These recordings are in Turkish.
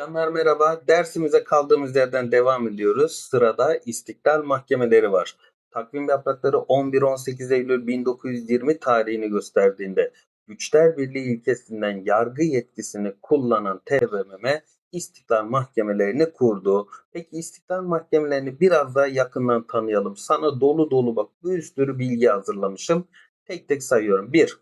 Canlar merhaba. Dersimize kaldığımız yerden devam ediyoruz. Sırada istiklal mahkemeleri var. Takvim yaprakları 11-18 Eylül 1920 tarihini gösterdiğinde Güçler Birliği ilkesinden yargı yetkisini kullanan TBMM istiklal mahkemelerini kurdu. Peki istiklal mahkemelerini biraz daha yakından tanıyalım. Sana dolu dolu bak bir sürü bilgi hazırlamışım. Tek tek sayıyorum. 1.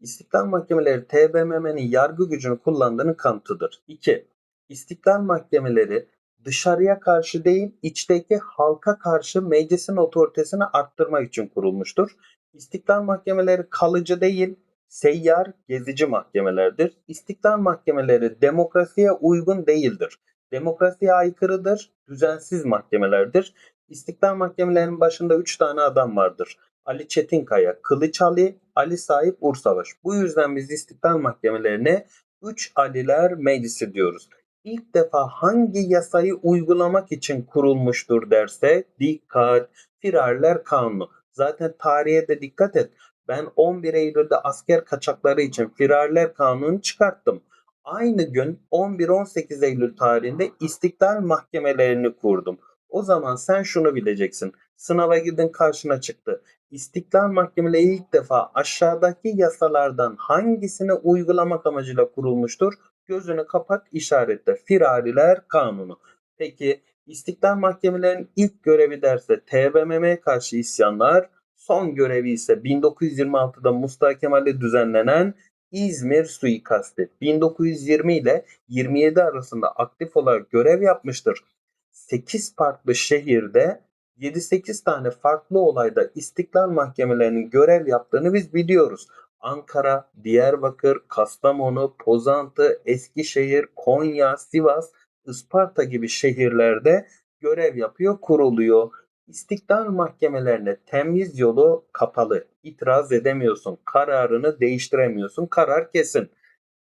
İstiklal mahkemeleri TBMM'nin yargı gücünü kullandığının kanıtıdır. 2. İstiklal mahkemeleri dışarıya karşı değil, içteki halka karşı meclisin otoritesini arttırmak için kurulmuştur. İstiklal mahkemeleri kalıcı değil, seyyar, gezici mahkemelerdir. İstiklal mahkemeleri demokrasiye uygun değildir. Demokrasiye aykırıdır, düzensiz mahkemelerdir. İstiklal mahkemelerinin başında 3 tane adam vardır. Ali Çetinkaya, Kılıç Ali, Ali Sahip Ursavaş. Bu yüzden biz istiklal mahkemelerine 3 Aliler Meclisi diyoruz ilk defa hangi yasayı uygulamak için kurulmuştur derse dikkat firarler kanunu. Zaten tarihe de dikkat et. Ben 11 Eylül'de asker kaçakları için firarler kanunu çıkarttım. Aynı gün 11-18 Eylül tarihinde istiklal mahkemelerini kurdum. O zaman sen şunu bileceksin. Sınava girdin karşına çıktı. İstiklal mahkemeleri ilk defa aşağıdaki yasalardan hangisini uygulamak amacıyla kurulmuştur? Gözünü kapat işaretle. Firariler kanunu. Peki İstiklal Mahkemelerinin ilk görevi derse TBMM'ye karşı isyanlar, son görevi ise 1926'da Mustafa Kemal'le düzenlenen İzmir suikasti. 1920 ile 27 arasında aktif olarak görev yapmıştır. 8 farklı şehirde 7-8 tane farklı olayda istiklal mahkemelerinin görev yaptığını biz biliyoruz. Ankara, Diyarbakır, Kastamonu, Pozantı, Eskişehir, Konya, Sivas, Isparta gibi şehirlerde görev yapıyor, kuruluyor. İstiklal mahkemelerine temiz yolu kapalı. İtiraz edemiyorsun. Kararını değiştiremiyorsun. Karar kesin.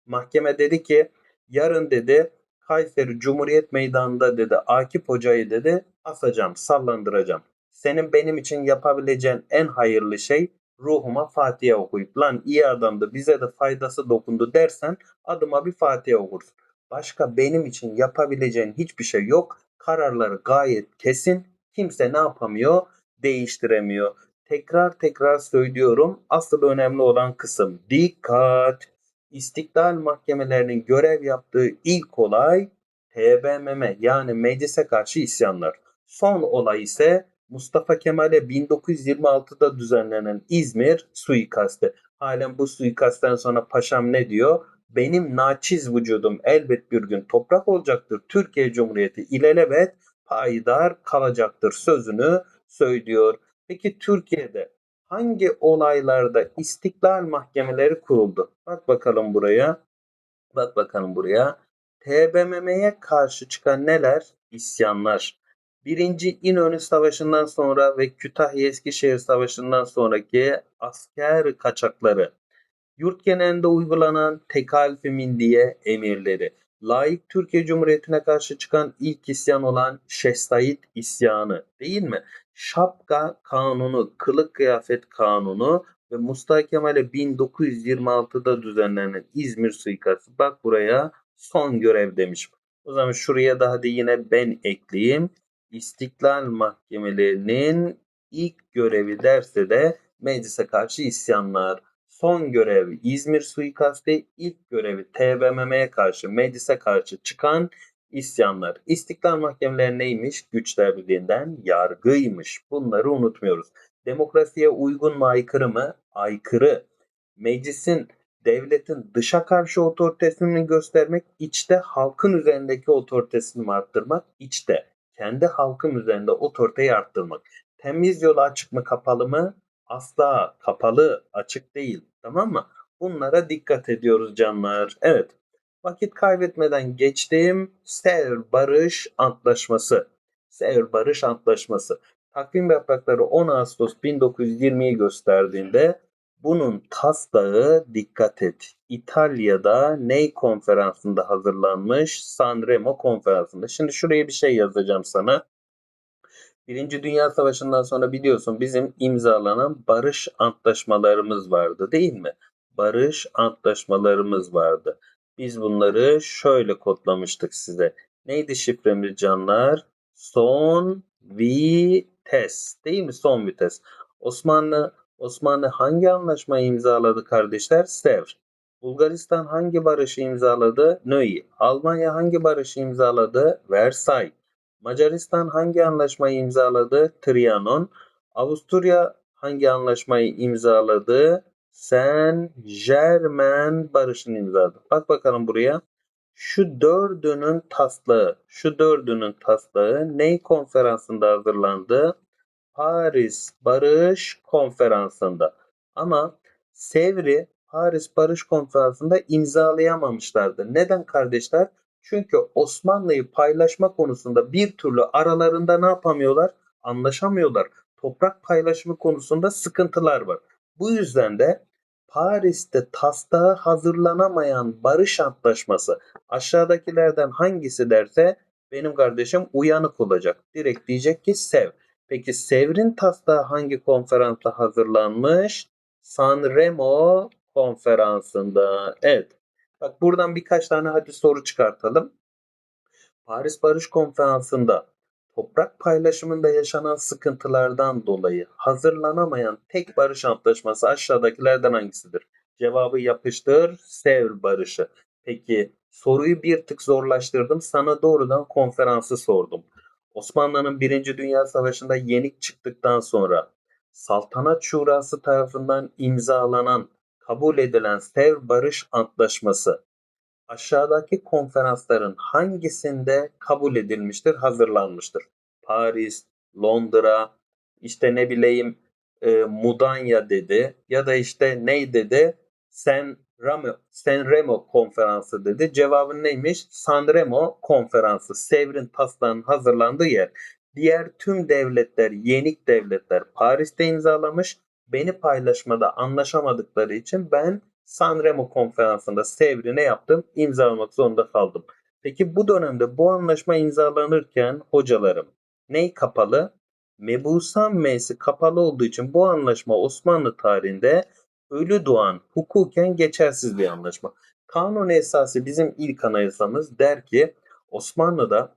Mahkeme dedi ki yarın dedi Kayseri Cumhuriyet Meydanı'nda dedi Akif Hoca'yı dedi asacağım, sallandıracağım. Senin benim için yapabileceğin en hayırlı şey ruhuma Fatiha okuyup lan iyi adamdı bize de faydası dokundu dersen adıma bir Fatiha okursun. Başka benim için yapabileceğin hiçbir şey yok. Kararları gayet kesin. Kimse ne yapamıyor? Değiştiremiyor. Tekrar tekrar söylüyorum. Asıl önemli olan kısım dikkat. İstiklal mahkemelerinin görev yaptığı ilk olay TBMM yani meclise karşı isyanlar. Son olay ise Mustafa Kemal'e 1926'da düzenlenen İzmir suikastı. Halen bu suikastten sonra paşam ne diyor? Benim naçiz vücudum elbet bir gün toprak olacaktır. Türkiye Cumhuriyeti ilelebet payidar kalacaktır sözünü söylüyor. Peki Türkiye'de hangi olaylarda istiklal mahkemeleri kuruldu? Bak bakalım buraya. Bak bakalım buraya. TBMM'ye karşı çıkan neler? İsyanlar. Birinci İnönü Savaşı'ndan sonra ve Kütahya Eskişehir Savaşı'ndan sonraki asker kaçakları, yurt genelinde uygulanan tekalifi milliye emirleri, layık Türkiye Cumhuriyeti'ne karşı çıkan ilk isyan olan Şeyh Said isyanı değil mi? Şapka kanunu, kılık kıyafet kanunu ve Mustafa Kemal'e 1926'da düzenlenen İzmir suikastı. Bak buraya son görev demiş. O zaman şuraya da hadi yine ben ekleyeyim. İstiklal mahkemelerinin ilk görevi derse de meclise karşı isyanlar. Son görev İzmir suikastı, ilk görevi TBMM'ye karşı, meclise karşı çıkan isyanlar. İstiklal mahkemeleri neymiş? Güçler Birliği'nden yargıymış. Bunları unutmuyoruz. Demokrasiye uygun mu aykırı mı? Aykırı. Meclisin devletin dışa karşı otoritesini göstermek, içte halkın üzerindeki otoritesini arttırmak, içte kendi halkım üzerinde otoriteyi arttırmak. Temiz yolu açık mı kapalı mı? Asla kapalı, açık değil. Tamam mı? Bunlara dikkat ediyoruz canlar. Evet. Vakit kaybetmeden geçtiğim Sevr Barış Antlaşması. Sevr Barış Antlaşması. Takvim yaprakları 10 Ağustos 1920'yi gösterdiğinde bunun taslağı dikkat et. İtalya'da Ney konferansında hazırlanmış Sanremo konferansında. Şimdi şuraya bir şey yazacağım sana. Birinci Dünya Savaşı'ndan sonra biliyorsun bizim imzalanan barış antlaşmalarımız vardı değil mi? Barış antlaşmalarımız vardı. Biz bunları şöyle kodlamıştık size. Neydi şifremiz canlar? Son vites. Değil mi? Son vites. Osmanlı Osmanlı hangi anlaşmayı imzaladı kardeşler? Sevr. Bulgaristan hangi barışı imzaladı? Nöy. Almanya hangi barışı imzaladı? Versay. Macaristan hangi anlaşmayı imzaladı? Trianon. Avusturya hangi anlaşmayı imzaladı? Saint Germain barışını imzaladı. Bak bakalım buraya. Şu dördünün taslağı, şu dördünün taslağı ney konferansında hazırlandı? Paris Barış Konferansı'nda. Ama Sevr'i Paris Barış Konferansı'nda imzalayamamışlardı. Neden kardeşler? Çünkü Osmanlı'yı paylaşma konusunda bir türlü aralarında ne yapamıyorlar? Anlaşamıyorlar. Toprak paylaşımı konusunda sıkıntılar var. Bu yüzden de Paris'te taslağı hazırlanamayan barış antlaşması aşağıdakilerden hangisi derse benim kardeşim uyanık olacak. Direkt diyecek ki sev. Peki Sevr'in taslağı hangi konferansta hazırlanmış? Sanremo konferansında. Evet. Bak buradan birkaç tane hadi soru çıkartalım. Paris Barış Konferansı'nda toprak paylaşımında yaşanan sıkıntılardan dolayı hazırlanamayan tek barış antlaşması aşağıdakilerden hangisidir? Cevabı yapıştır. Sevr barışı. Peki soruyu bir tık zorlaştırdım. Sana doğrudan konferansı sordum. Osmanlı'nın Birinci Dünya Savaşı'nda yenik çıktıktan sonra Saltanat Şurası tarafından imzalanan, kabul edilen Sevr Barış Antlaşması aşağıdaki konferansların hangisinde kabul edilmiştir, hazırlanmıştır? Paris, Londra, işte ne bileyim e, Mudanya dedi ya da işte ne dedi? San Remo, San Remo konferansı dedi. Cevabın neymiş? San Remo konferansı. Sevr'in taslağının hazırlandığı yer. Diğer tüm devletler, yenik devletler Paris'te imzalamış. Beni paylaşmada anlaşamadıkları için ben Sanremo konferansında Sevr'i ne yaptım? İmzalamak zorunda kaldım. Peki bu dönemde bu anlaşma imzalanırken hocalarım ney kapalı? Mebusan M'si kapalı olduğu için bu anlaşma Osmanlı tarihinde ölü doğan hukuken geçersiz bir anlaşma. Kanun esası bizim ilk anayasamız der ki Osmanlı'da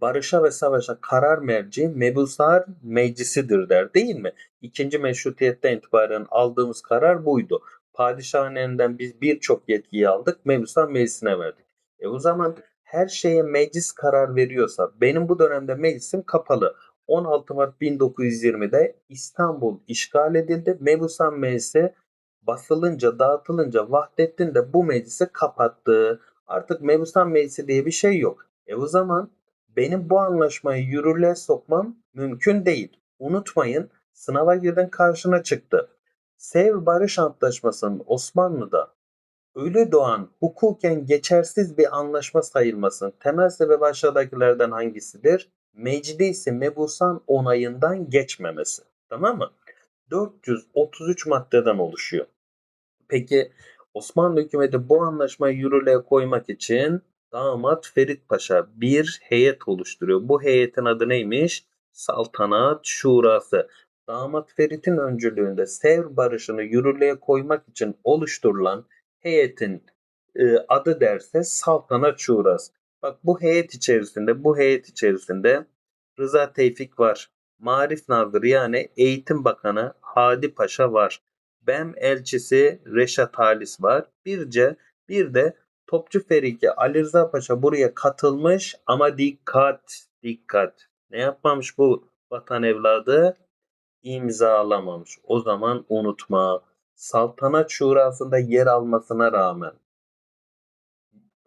barışa ve savaşa karar merci mebusar meclisidir der değil mi? İkinci meşrutiyetten itibaren aldığımız karar buydu. Padişahın elinden biz birçok yetkiyi aldık. Mebusar meclisine verdik. E o zaman her şeye meclis karar veriyorsa benim bu dönemde meclisim kapalı. 16 Mart 1920'de İstanbul işgal edildi. Mebusan Meclisi basılınca, dağıtılınca Vahdettin de bu meclisi kapattı. Artık Mebusan Meclisi diye bir şey yok. E o zaman benim bu anlaşmayı yürürlüğe sokmam mümkün değil. Unutmayın sınava girdin karşına çıktı. Sev Barış Antlaşması'nın Osmanlı'da ölü doğan hukuken geçersiz bir anlaşma sayılmasının temel sebebi aşağıdakilerden hangisidir? Meclisi mebusan onayından geçmemesi. Tamam mı? 433 maddeden oluşuyor. Peki Osmanlı hükümeti bu anlaşmayı yürürlüğe koymak için damat Ferit Paşa bir heyet oluşturuyor. Bu heyetin adı neymiş? Saltanat Şurası. Damat Ferit'in öncülüğünde Sevr Barışı'nı yürürlüğe koymak için oluşturulan heyetin e, adı derse Saltanat Şurası. Bak bu heyet içerisinde, bu heyet içerisinde Rıza Tevfik var. Marif Nazırı yani Eğitim Bakanı Hadi Paşa var. BEM elçisi Reşat Halis var. Birce bir de Topçu Feriki Ali Rıza Paşa buraya katılmış ama dikkat dikkat. Ne yapmamış bu vatan evladı? İmzalamamış. O zaman unutma. Saltanat Şurası'nda yer almasına rağmen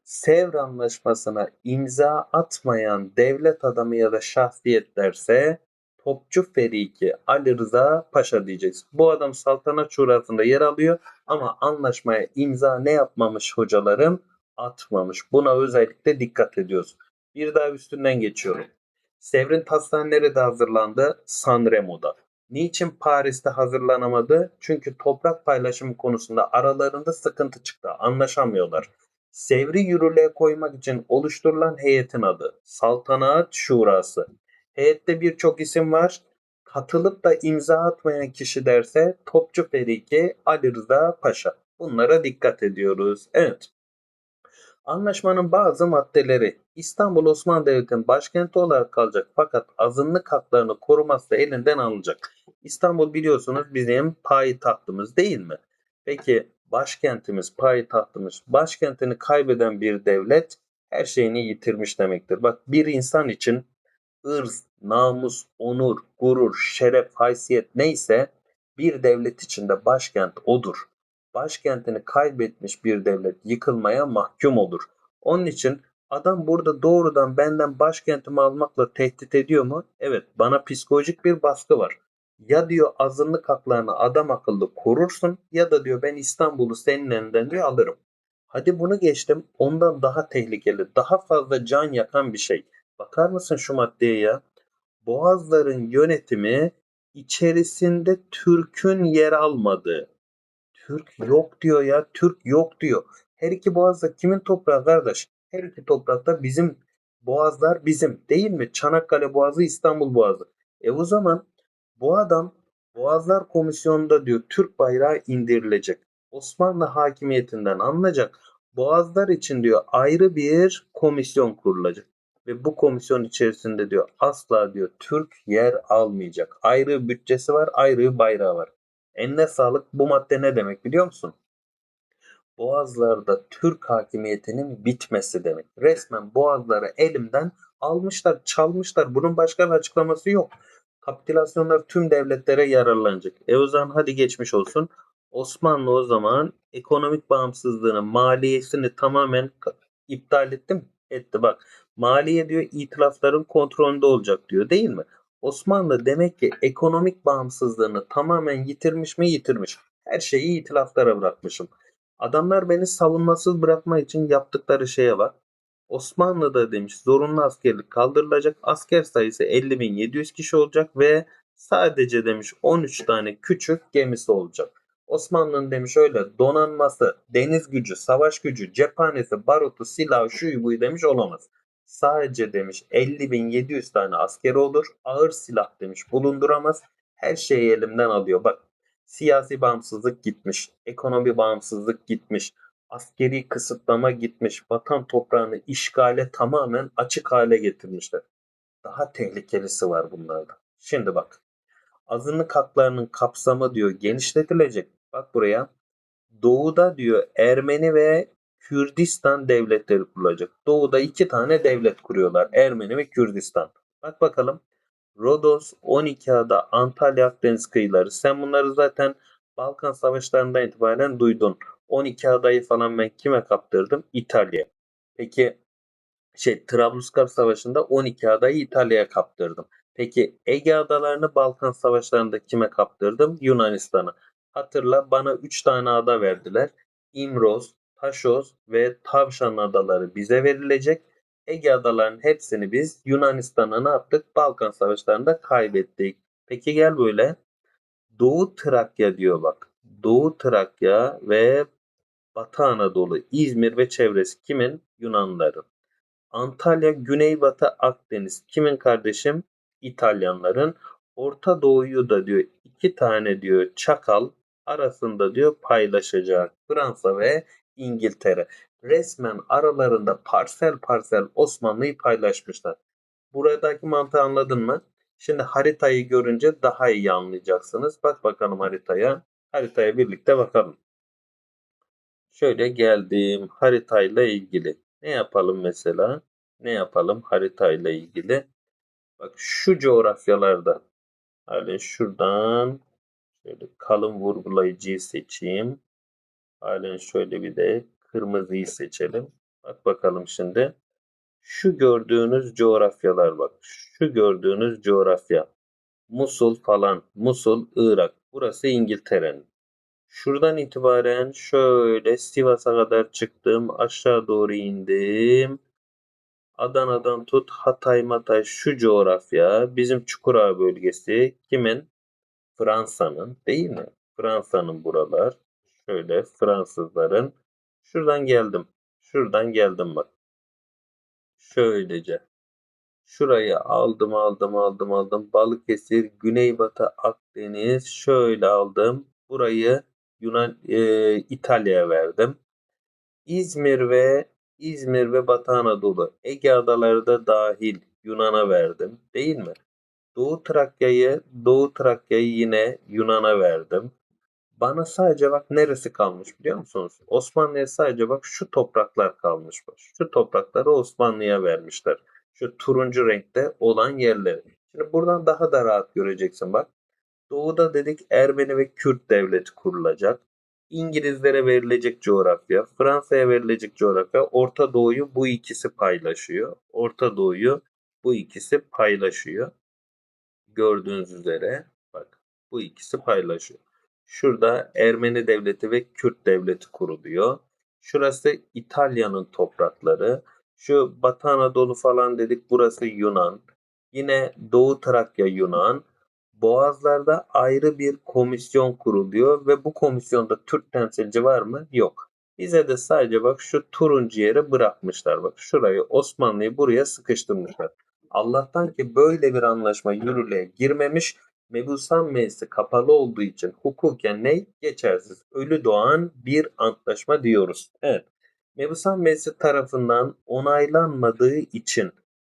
Sevr Anlaşması'na imza atmayan devlet adamı ya da şahsiyetlerse Topçu Feriki Ali Rıza Paşa diyeceğiz. Bu adam saltanat şurasında yer alıyor ama anlaşmaya imza ne yapmamış hocalarım? Atmamış. Buna özellikle dikkat ediyoruz. Bir daha üstünden geçiyorum. Sevr'in taslağı nerede hazırlandı? Sanremo'da. Niçin Paris'te hazırlanamadı? Çünkü toprak paylaşımı konusunda aralarında sıkıntı çıktı. Anlaşamıyorlar. Sevri yürürlüğe koymak için oluşturulan heyetin adı Saltanat Şurası. Heyette birçok isim var. Katılıp da imza atmayan kişi derse Topçu Feriki Ali Rıza Paşa. Bunlara dikkat ediyoruz. Evet. Anlaşmanın bazı maddeleri İstanbul Osmanlı Devleti'nin başkenti olarak kalacak fakat azınlık haklarını koruması da elinden alınacak. İstanbul biliyorsunuz bizim payitahtımız değil mi? Peki başkentimiz, payitahtımız, başkentini kaybeden bir devlet her şeyini yitirmiş demektir. Bak bir insan için ırz, namus, onur, gurur, şeref, haysiyet neyse bir devlet içinde başkent odur. Başkentini kaybetmiş bir devlet yıkılmaya mahkum olur. Onun için adam burada doğrudan benden başkentimi almakla tehdit ediyor mu? Evet, bana psikolojik bir baskı var. Ya diyor azınlık haklarını adam akıllı korursun ya da diyor ben İstanbul'u senin elinden diyor alırım. Hadi bunu geçtim. Ondan daha tehlikeli, daha fazla can yakan bir şey. Bakar mısın şu maddeye ya? Boğazların yönetimi içerisinde Türk'ün yer almadığı. Türk yok diyor ya. Türk yok diyor. Her iki boğazda kimin toprağı kardeş? Her iki toprakta bizim boğazlar bizim değil mi? Çanakkale Boğazı, İstanbul Boğazı. E o zaman bu adam Boğazlar Komisyonu'nda diyor Türk bayrağı indirilecek. Osmanlı hakimiyetinden alınacak. Boğazlar için diyor ayrı bir komisyon kurulacak. Ve bu komisyon içerisinde diyor asla diyor Türk yer almayacak. Ayrı bütçesi var, ayrı bayrağı var. Eline sağlık. Bu madde ne demek biliyor musun? Boğazlarda Türk hakimiyetinin bitmesi demek. Resmen boğazları elimden almışlar, çalmışlar. Bunun başka bir açıklaması yok. Kapitülasyonlar tüm devletlere yararlanacak. E o zaman hadi geçmiş olsun. Osmanlı o zaman ekonomik bağımsızlığını, maliyesini tamamen iptal etti mi? Etti bak. Maliye diyor itilafların kontrolünde olacak diyor değil mi? Osmanlı demek ki ekonomik bağımsızlığını tamamen yitirmiş mi? Yitirmiş. Her şeyi itilaflara bırakmışım. Adamlar beni savunmasız bırakma için yaptıkları şeye bak. Osmanlı'da demiş zorunlu askerlik kaldırılacak. Asker sayısı 50.700 kişi olacak ve sadece demiş 13 tane küçük gemisi olacak. Osmanlı'nın demiş öyle donanması, deniz gücü, savaş gücü, cephanesi, barutu, silahı, şu buyu demiş olamaz. Sadece demiş 50.700 tane askeri olur. Ağır silah demiş bulunduramaz. Her şeyi elimden alıyor. Bak siyasi bağımsızlık gitmiş. Ekonomi bağımsızlık gitmiş. Askeri kısıtlama gitmiş. Vatan toprağını işgale tamamen açık hale getirmişler. Daha tehlikelisi var bunlarda. Şimdi bak. Azınlık haklarının kapsamı diyor genişletilecek. Bak buraya. Doğuda diyor Ermeni ve Kürdistan devletleri kurulacak. Doğuda iki tane devlet kuruyorlar. Ermeni ve Kürdistan. Bak bakalım. Rodos, 12 ada, Antalya, Akdeniz kıyıları. Sen bunları zaten Balkan savaşlarından itibaren duydun. 12 adayı falan ben kime kaptırdım? İtalya. Peki şey Trablusgarp Savaşı'nda 12 adayı İtalya'ya kaptırdım. Peki Ege adalarını Balkan savaşlarında kime kaptırdım? Yunanistan'a. Hatırla bana 3 tane ada verdiler. İmroz, Taşos ve Tavşan adaları bize verilecek. Ege adalarının hepsini biz Yunanistan'a ne yaptık? Balkan savaşlarında kaybettik. Peki gel böyle. Doğu Trakya diyor bak. Doğu Trakya ve Batı Anadolu, İzmir ve çevresi kimin? Yunanların. Antalya, Güneybatı Akdeniz kimin kardeşim? İtalyanların. Orta Doğu'yu da diyor iki tane diyor çakal arasında diyor paylaşacak. Fransa ve İngiltere. Resmen aralarında parsel parsel Osmanlı'yı paylaşmışlar. Buradaki mantığı anladın mı? Şimdi haritayı görünce daha iyi anlayacaksınız. Bak bakalım haritaya. Haritaya birlikte bakalım. Şöyle geldim haritayla ilgili. Ne yapalım mesela? Ne yapalım haritayla ilgili? Bak şu coğrafyalarda Halen şuradan şöyle kalın vurgulayıcıyı seçeyim. Halen şöyle bir de kırmızıyı seçelim. Bak bakalım şimdi. Şu gördüğünüz coğrafyalar bak. Şu gördüğünüz coğrafya. Musul falan. Musul, Irak. Burası İngiltere'nin. Şuradan itibaren şöyle Sivas'a kadar çıktım. Aşağı doğru indim. Adana'dan tut Hatay Matay şu coğrafya bizim Çukurova bölgesi kimin? Fransa'nın değil mi? Fransa'nın buralar. Şöyle Fransızların. Şuradan geldim. Şuradan geldim bak. Şöylece. Şurayı aldım aldım aldım aldım. Balıkesir, Güneybatı Akdeniz şöyle aldım. Burayı Yunan e, İtalya'ya verdim. İzmir ve İzmir ve Batı Anadolu, Ege adaları da dahil Yunan'a verdim. Değil mi? Doğu Trakya'yı, Doğu Trakya'yı yine Yunan'a verdim. Bana sadece bak neresi kalmış biliyor musunuz? Osmanlı'ya sadece bak şu topraklar kalmış. Şu toprakları Osmanlı'ya vermişler. Şu turuncu renkte olan yerleri. Şimdi buradan daha da rahat göreceksin bak. Doğuda dedik Ermeni ve Kürt devleti kurulacak. İngilizlere verilecek coğrafya, Fransa'ya verilecek coğrafya, Orta Doğu'yu bu ikisi paylaşıyor. Orta Doğu'yu bu ikisi paylaşıyor. Gördüğünüz üzere bak bu ikisi paylaşıyor. Şurada Ermeni devleti ve Kürt devleti kuruluyor. Şurası İtalya'nın toprakları. Şu Batı Anadolu falan dedik burası Yunan. Yine Doğu Trakya Yunan. Boğazlarda ayrı bir komisyon kuruluyor ve bu komisyonda Türk temsilci var mı? Yok. Bize de sadece bak şu turuncu yere bırakmışlar. Bak şurayı Osmanlı'yı buraya sıkıştırmışlar. Allah'tan ki böyle bir anlaşma yürürlüğe girmemiş. Mebusan meclisi kapalı olduğu için hukuken ne? Geçersiz. Ölü doğan bir antlaşma diyoruz. Evet. Mebusan meclisi tarafından onaylanmadığı için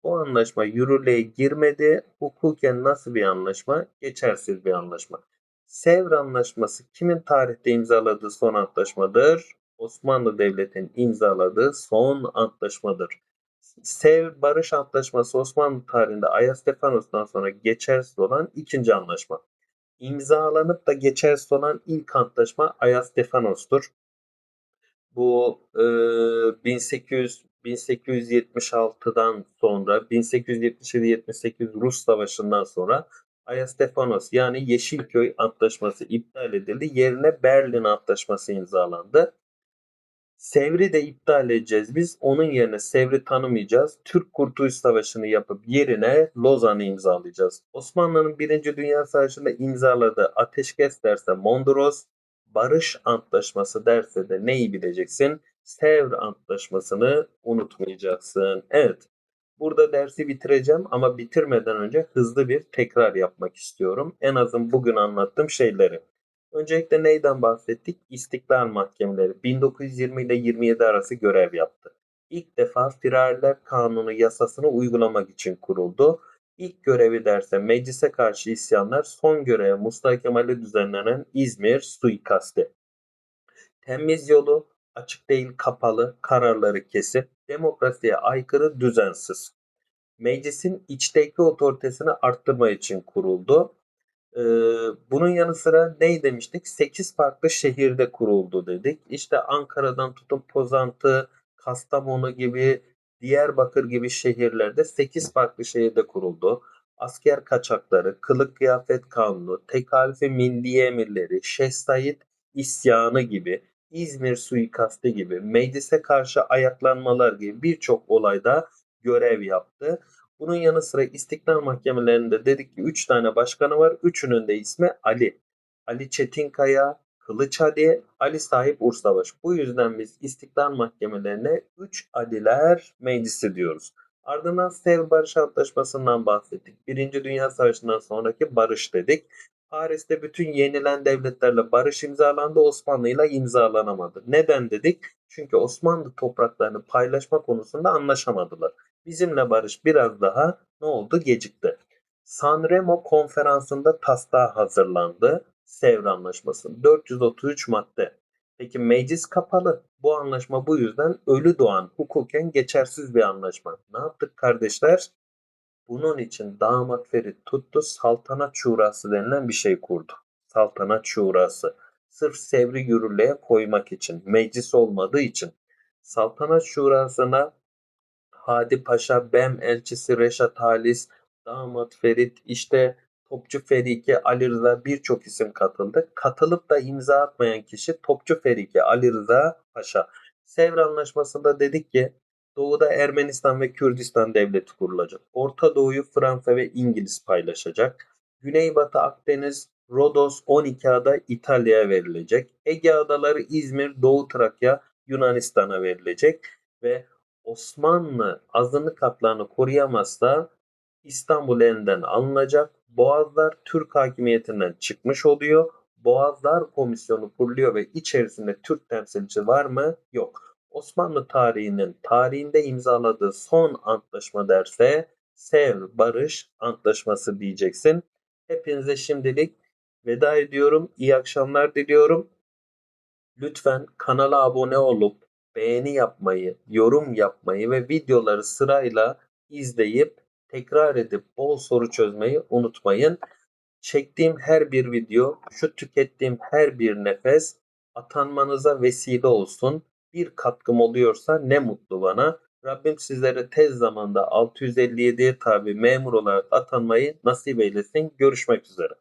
bu anlaşma yürürlüğe girmedi. Hukuken nasıl bir anlaşma? Geçersiz bir anlaşma. Sevr Anlaşması kimin tarihte imzaladığı son antlaşmadır? Osmanlı Devleti'nin imzaladığı son antlaşmadır. Sevr Barış Antlaşması Osmanlı tarihinde Ayastefanos'tan sonra geçersiz olan ikinci anlaşma. İmzalanıp da geçersiz olan ilk antlaşma Ayastefanos'tur. Bu e, 1800 1876'dan sonra 1877-78 Rus Savaşı'ndan sonra Ayastefanos yani Yeşilköy Antlaşması iptal edildi. Yerine Berlin Antlaşması imzalandı. Sevr'i de iptal edeceğiz biz. Onun yerine Sevr'i tanımayacağız. Türk Kurtuluş Savaşı'nı yapıp yerine Lozan'ı imzalayacağız. Osmanlı'nın 1. Dünya Savaşı'nda imzaladığı ateşkes derse Mondros, Barış Antlaşması derse de neyi bileceksin? Sevr Antlaşması'nı unutmayacaksın. Evet. Burada dersi bitireceğim ama bitirmeden önce hızlı bir tekrar yapmak istiyorum. En azın bugün anlattığım şeyleri. Öncelikle neyden bahsettik? İstiklal Mahkemeleri 1920 ile 27 arası görev yaptı. İlk defa Firariler Kanunu yasasını uygulamak için kuruldu. İlk görevi derse meclise karşı isyanlar, son görevi Mustafa Kemal'e düzenlenen İzmir suikasti. Temiz yolu, açık değil kapalı, kararları kesip, demokrasiye aykırı düzensiz. Meclisin içteki otoritesini arttırma için kuruldu. Ee, bunun yanı sıra ne demiştik? 8 farklı şehirde kuruldu dedik. İşte Ankara'dan tutun Pozantı, Kastamonu gibi, Diyarbakır gibi şehirlerde 8 farklı şehirde kuruldu. Asker kaçakları, kılık kıyafet kanunu, tekalifi milliye emirleri, Şeyh isyanı gibi, İzmir suikastı gibi, meclise karşı ayaklanmalar gibi birçok olayda görev yaptı. Bunun yanı sıra istiklal mahkemelerinde dedik ki 3 tane başkanı var. Üçünün de ismi Ali. Ali Çetinkaya, Kılıç Ali, Ali Sahip Ursavaş. Bu yüzden biz istiklal mahkemelerine 3 Aliler meclisi diyoruz. Ardından Sevr Barış Antlaşması'ndan bahsettik. Birinci Dünya Savaşı'ndan sonraki barış dedik. Paris'te bütün yenilen devletlerle barış imzalandı, Osmanlı ile imzalanamadı. Neden dedik? Çünkü Osmanlı topraklarını paylaşma konusunda anlaşamadılar. Bizimle barış biraz daha ne oldu? Gecikti. Sanremo konferansında taslağı hazırlandı. Sevr Anlaşması 433 madde. Peki meclis kapalı. Bu anlaşma bu yüzden ölü doğan, hukuken geçersiz bir anlaşma. Ne yaptık kardeşler? Bunun için damat Ferit tuttu saltanat şurası denilen bir şey kurdu. Saltanat şurası. Sırf Sevr'i yürürlüğe koymak için, meclis olmadığı için. Saltanat şurasına Hadi Paşa, Bem elçisi Reşat Halis, damat Ferit, işte Topçu Ferike, Ali Rıza birçok isim katıldı. Katılıp da imza atmayan kişi Topçu Ferike, Ali Rıza Paşa. Sevr Anlaşması'nda dedik ki Doğuda Ermenistan ve Kürdistan devleti kurulacak. Orta Doğu'yu Fransa ve İngiliz paylaşacak. Güneybatı Akdeniz, Rodos 12 ada İtalya'ya verilecek. Ege adaları İzmir, Doğu Trakya Yunanistan'a verilecek ve Osmanlı azınlık haklarını koruyamazsa İstanbul elinden alınacak. Boğazlar Türk hakimiyetinden çıkmış oluyor. Boğazlar Komisyonu kuruluyor ve içerisinde Türk temsilci var mı? Yok. Osmanlı tarihinin tarihinde imzaladığı son antlaşma derse Sevr Barış Antlaşması diyeceksin. Hepinize şimdilik veda ediyorum. İyi akşamlar diliyorum. Lütfen kanala abone olup beğeni yapmayı, yorum yapmayı ve videoları sırayla izleyip tekrar edip bol soru çözmeyi unutmayın. Çektiğim her bir video, şu tükettiğim her bir nefes atanmanıza vesile olsun. Bir katkım oluyorsa ne mutlu bana. Rabbim sizlere tez zamanda 657'ye tabi memur olarak atanmayı nasip eylesin. Görüşmek üzere.